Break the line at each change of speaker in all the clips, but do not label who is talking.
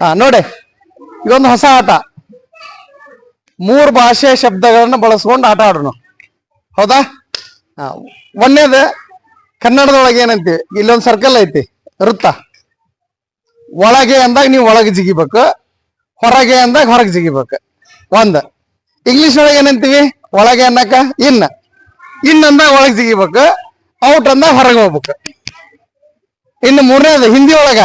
ಹಾ ನೋಡಿ, ಇದೊಂದು ಹೊಸ ಆಟ. ಮೂರು ಭಾಷೆಯ ಶಬ್ದಗಳನ್ನ ಬಳಸ್ಕೊಂಡು ಆಟ ಆಡೋಣ. ಹೌದಾ? ಒಂದೇದ, ಕನ್ನಡದೊಳಗೆ ಏನಂತೀವಿ ಇಲ್ಲೊಂದು ಸರ್ಕಲ್ ಐತಿ. ವೃತ್ತ ಒಳಗೆ ಅಂದಾಗ ನೀವು ಒಳಗೆ ಜಿಗಿಬೇಕು. ಹೊರಗೆ ಅಂದಾಗ ಹೊರಗೆ ಜಿಗಿಬೇಕು. ಒಂದ್ ಇಂಗ್ಲಿಷ್ ಒಳಗೆ ಏನಂತೀವಿ? ಒಳಗೆ ಅನ್ನಕ ಇನ್ ಇನ್ ಅಂದಾಗ ಒಳಗೆ ಜಿಗಿಬೇಕು. ಔಟ್ ಅಂದಾಗ ಹೊರಗೆ ಹೋಗ್ಬೇಕು. ಇನ್ನು ಮೂರನೇದು ಹಿಂದಿ ಒಳಗ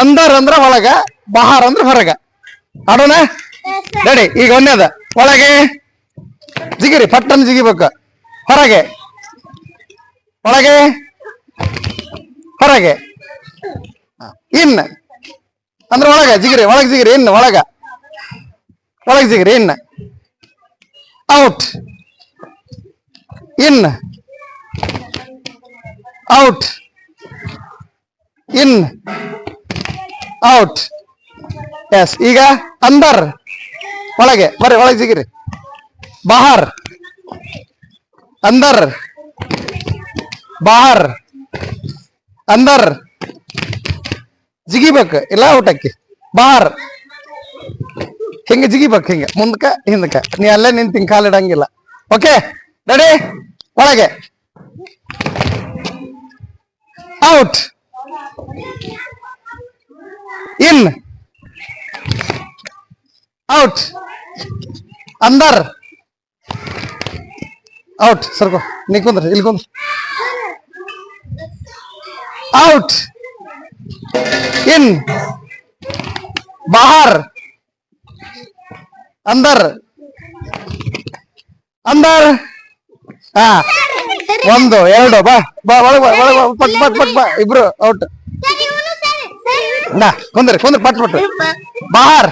ಅಂದರ್ ಅಂದ್ರ ಒಳಗ ಬಹಾರ್ ಅಂದ್ರ ಹೊರಗ ಆಡೋಣ ರೆಡಿ ಈಗ ಒಂದೇದ ಒಳಗೆ ಜಿಗಿರಿ ಪಟ್ಟನ್ ಜಿಗಿಬೇಕು ಹೊರಗೆ ಒಳಗೆ ಹೊರಗೆ ಹ, ಇನ್ ಅಂದ್ರೆ ಒಳಗ ಜಿಗಿರಿ ಒಳಗೆ ಜಿಗಿರಿ ಇನ್ ಒಳಗ ಒಳಗೆ ಜಿಗಿರಿ ಇನ್ out in out in out yes ಈಗ ಅಂದರ್ ಒಳಗೆ. ಬರ್ರಿ, ಒಳಗೆ ಜಿಗಿರಿ. ಬಹಾರ್ ಅಂದರ್ ಬಹಾರ್ ಅಂದರ್ ಜಿಗಿಬೇಕು. ಇಲ್ಲ ಊಟಕ್ಕೆ ಬಹಾರ್ ಹಿಂಗೆ ಜಿಗಿಬೇಕು, ಹಿಂಗೆ. ಮುಂದಕ್ಕೆ ಹಿಂದಕ್ಕೆ ನೀ ಅಲ್ಲೇ ನಿಂತ ಹಿಂಗೆ ಕಾಲಿಡಂಗಿಲ್ಲ ಓಕೆ ರೆಡಿ ಒಳಗೆ. ಔಟ್ ಇನ್ ಔಟ್ ಅಂದರ್ ಔಟ್ ಸರ್ಕೋ ನೀ ಕುಂದ್ರಿ ಇಲ್ಲಿ ಕುಂದ್ರಿ ಔಟ್ ಇನ್ ಬಾಹರ್ ಅಂದರ್ ಅಂದರ್ ಹಾ ಒಂದು ಎರಡು ಬಾ ಬಾ ಒಳಗೆ ಬಾ ಒಳಗೆ ಬಾ ಪಟ್ ಪಟ್ ಪಟ್ ಬಾ ಇಬ್ರು ಔಟ್ ನಾ, ಕುಂದ್ರಿ, ಕುಂದ್ರ ಪಟ್ ಪಟ್ ಬಾರ್.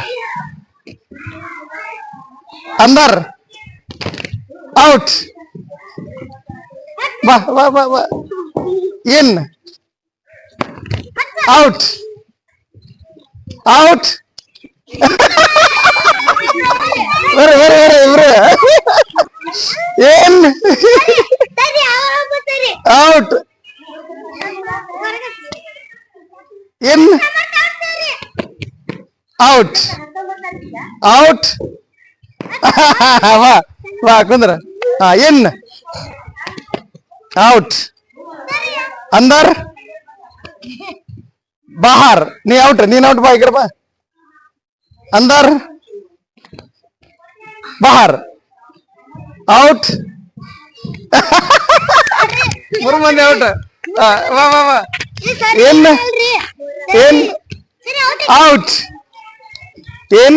ಅಂದರ್ ಔಟ್. ಬಾ ಬಾ ಬಾ ಬಾ ಇನ್. ಔಟ್. ಔಟ್. ಬೇರೆ ಬೇರೆ ಬೇರೆ ಇವ್ರೆ ಏನ್ ಔಟ್. ಇನ್. ಔಟ್ ಔಟ್ ವಾ ವಾ ಕುಂದ್ರ. ಹಾ ಇನ್. ಔಟ್ ಅಂದರ್? ಬಹಾರ್ ನೀ ಔಟ್ ನೀನ್ ಔಟ್ ಬಾ ಇಕಡೆ ಬಾ. ಅಂದರ್? ಬಹಾರ್ ಔಟ್ ಮೂರು ಮಂದಿ ಔಟ್ ವಾ ವಾ ವಾ. ಏನ್ ಏನ್ ಔಟ್ इन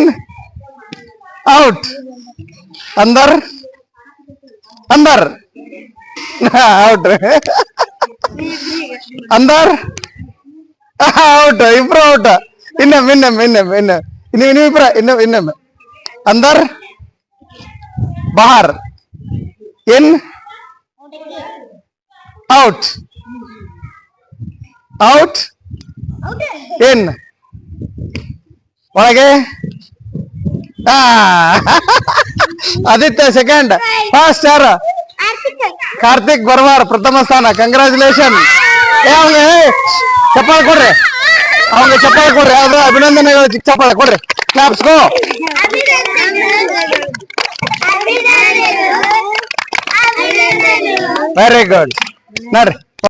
आउट अंदर अंदर आउट अंदर आउट इप्र आउट ഇന്ന പിന്നെ പിന്നെ പിന്നെ ഇനി ഇനി ഇപ്ര ഇന്ന ഇന്ന അന്തർ ബഹാർ ഇൻ ഔട്ട് ഔട്ട് ഇൻ വളരെ ಆದಿತ್ಯ ಸೆಕೆಂಡ್ ಫಸ್ಟ್ ಯಾರು ಕಾರ್ತಿಕ್ ಬರ್ವಾರ್ ಪ್ರಥಮ ಸ್ಥಾನ ಕಂಗ್ರಾಚುಲೇಷನ್ ಏ ಅವ್ನಿಗೆ ಏ, ಚಪ್ಪಾಳೆ ಕೊಡ್ರಿ ಅವ್ನಿಗೆ ಚಪ್ಪಾಳೆ ಕೊಡ್ರಿ ಯಾವ್ದು ಅಭಿನಂದನೆಗಳು ಚಿಕ್ಕ ಚಪ್ಪಾಳೆ ಕೊಡ್ರಿ ಕ್ಲಾಪ್ಸ್ಗೋ ವೆರಿ ಗುಡ್ ನೋಡ್ರಿ